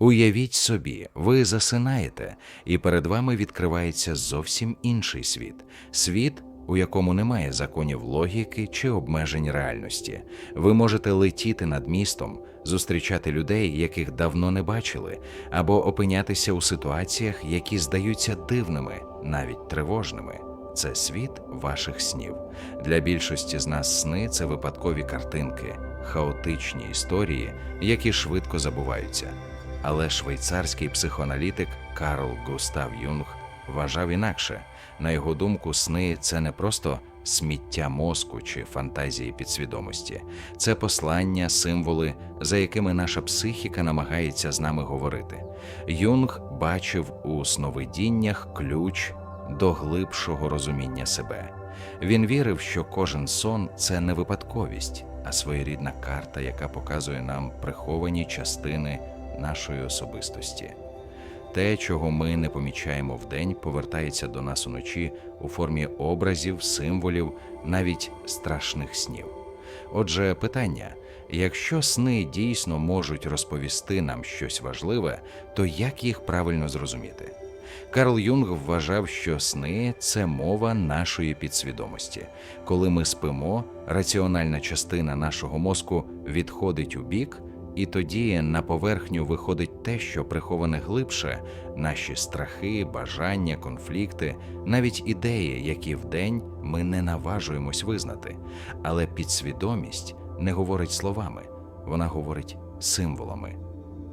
Уявіть собі, ви засинаєте, і перед вами відкривається зовсім інший світ світ, у якому немає законів логіки чи обмежень реальності. Ви можете летіти над містом, зустрічати людей, яких давно не бачили, або опинятися у ситуаціях, які здаються дивними, навіть тривожними. Це світ ваших снів. Для більшості з нас сни це випадкові картинки, хаотичні історії, які швидко забуваються. Але швейцарський психоаналітик Карл Густав Юнг вважав інакше. На його думку, сни це не просто сміття мозку чи фантазії підсвідомості, це послання, символи, за якими наша психіка намагається з нами говорити. Юнг бачив у сновидіннях ключ до глибшого розуміння себе. Він вірив, що кожен сон це не випадковість, а своєрідна карта, яка показує нам приховані частини нашої особистості. Те, чого ми не помічаємо вдень, повертається до нас уночі у формі образів, символів, навіть страшних снів. Отже, питання: якщо сни дійсно можуть розповісти нам щось важливе, то як їх правильно зрозуміти? Карл Юнг вважав, що сни це мова нашої підсвідомості. Коли ми спимо, раціональна частина нашого мозку відходить у бік, і тоді на поверхню виходить те, що приховане глибше, наші страхи, бажання, конфлікти, навіть ідеї, які вдень ми не наважуємось визнати. Але підсвідомість не говорить словами, вона говорить символами.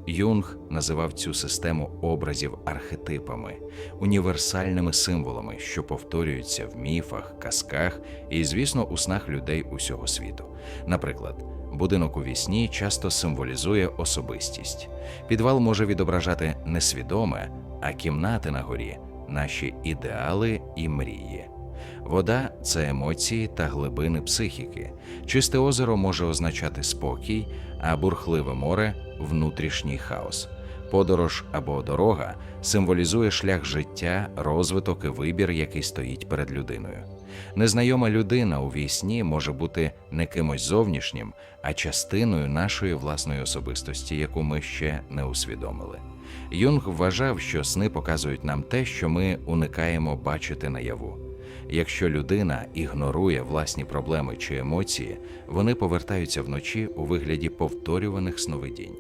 Юнг називав цю систему образів архетипами, універсальними символами, що повторюються в міфах, казках і, звісно, у снах людей усього світу. Наприклад, будинок у вісні часто символізує особистість. Підвал може відображати несвідоме, а кімнати на горі наші ідеали і мрії. Вода це емоції та глибини психіки. Чисте озеро може означати спокій, а бурхливе море внутрішній хаос. Подорож або дорога символізує шлях життя, розвиток і вибір, який стоїть перед людиною. Незнайома людина у вісні може бути не кимось зовнішнім, а частиною нашої власної особистості, яку ми ще не усвідомили. Юнг вважав, що сни показують нам те, що ми уникаємо бачити наяву. Якщо людина ігнорує власні проблеми чи емоції, вони повертаються вночі у вигляді повторюваних сновидінь.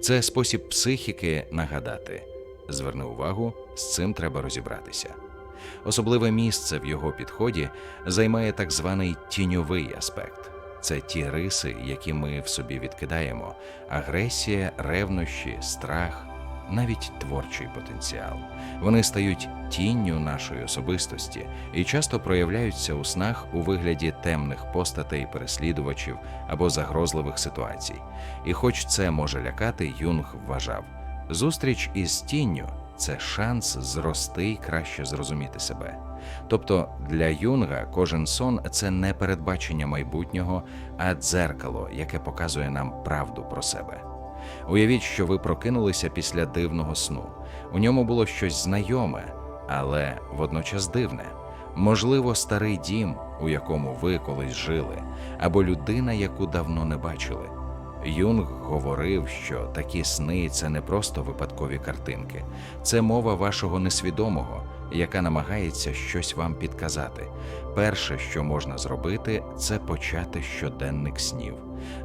Це спосіб психіки нагадати. Зверни увагу, з цим треба розібратися. Особливе місце в його підході займає так званий тіньовий аспект. Це ті риси, які ми в собі відкидаємо: агресія, ревнощі, страх, навіть творчий потенціал. Вони стають тінню нашої особистості і часто проявляються у снах у вигляді темних постатей, переслідувачів або загрозливих ситуацій. І, хоч це може лякати, Юнг вважав, зустріч із тінню це шанс зрости і краще зрозуміти себе. Тобто для Юнга кожен сон це не передбачення майбутнього, а дзеркало, яке показує нам правду про себе. Уявіть, що ви прокинулися після дивного сну. У ньому було щось знайоме, але водночас дивне. Можливо, старий дім, у якому ви колись жили, або людина, яку давно не бачили. Юнг говорив, що такі сни це не просто випадкові картинки, це мова вашого несвідомого, яка намагається щось вам підказати. Перше, що можна зробити, це почати щоденник снів.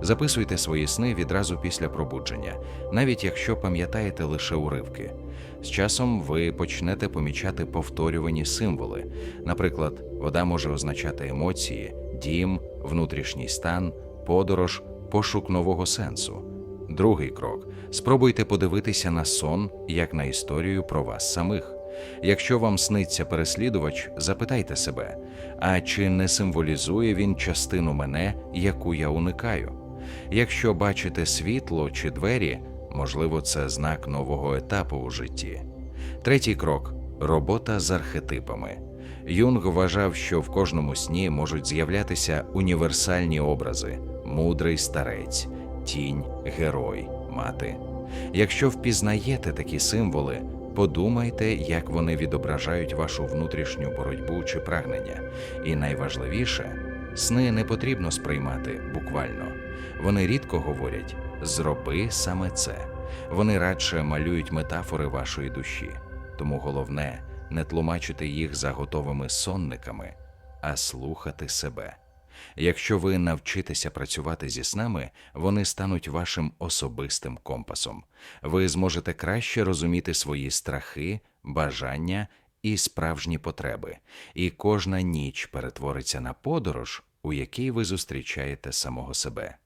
Записуйте свої сни відразу після пробудження, навіть якщо пам'ятаєте лише уривки. З часом ви почнете помічати повторювані символи. Наприклад, вода може означати емоції, дім, внутрішній стан, подорож пошук нового сенсу. Другий крок спробуйте подивитися на сон як на історію про вас самих. Якщо вам сниться переслідувач, запитайте себе, а чи не символізує він частину мене, яку я уникаю? Якщо бачите світло чи двері, можливо, це знак нового етапу у житті. Третій крок робота з архетипами. Юнг вважав, що в кожному сні можуть з'являтися універсальні образи мудрий старець, тінь, герой, мати. Якщо впізнаєте такі символи, подумайте, як вони відображають вашу внутрішню боротьбу чи прагнення. І найважливіше, сни не потрібно сприймати буквально. Вони рідко говорять зроби саме це. Вони радше малюють метафори вашої душі. Тому головне не тлумачити їх за готовими сонниками, а слухати себе. Якщо ви навчитеся працювати зі снами, вони стануть вашим особистим компасом. Ви зможете краще розуміти свої страхи, бажання і справжні потреби, і кожна ніч перетвориться на подорож, у якій ви зустрічаєте самого себе.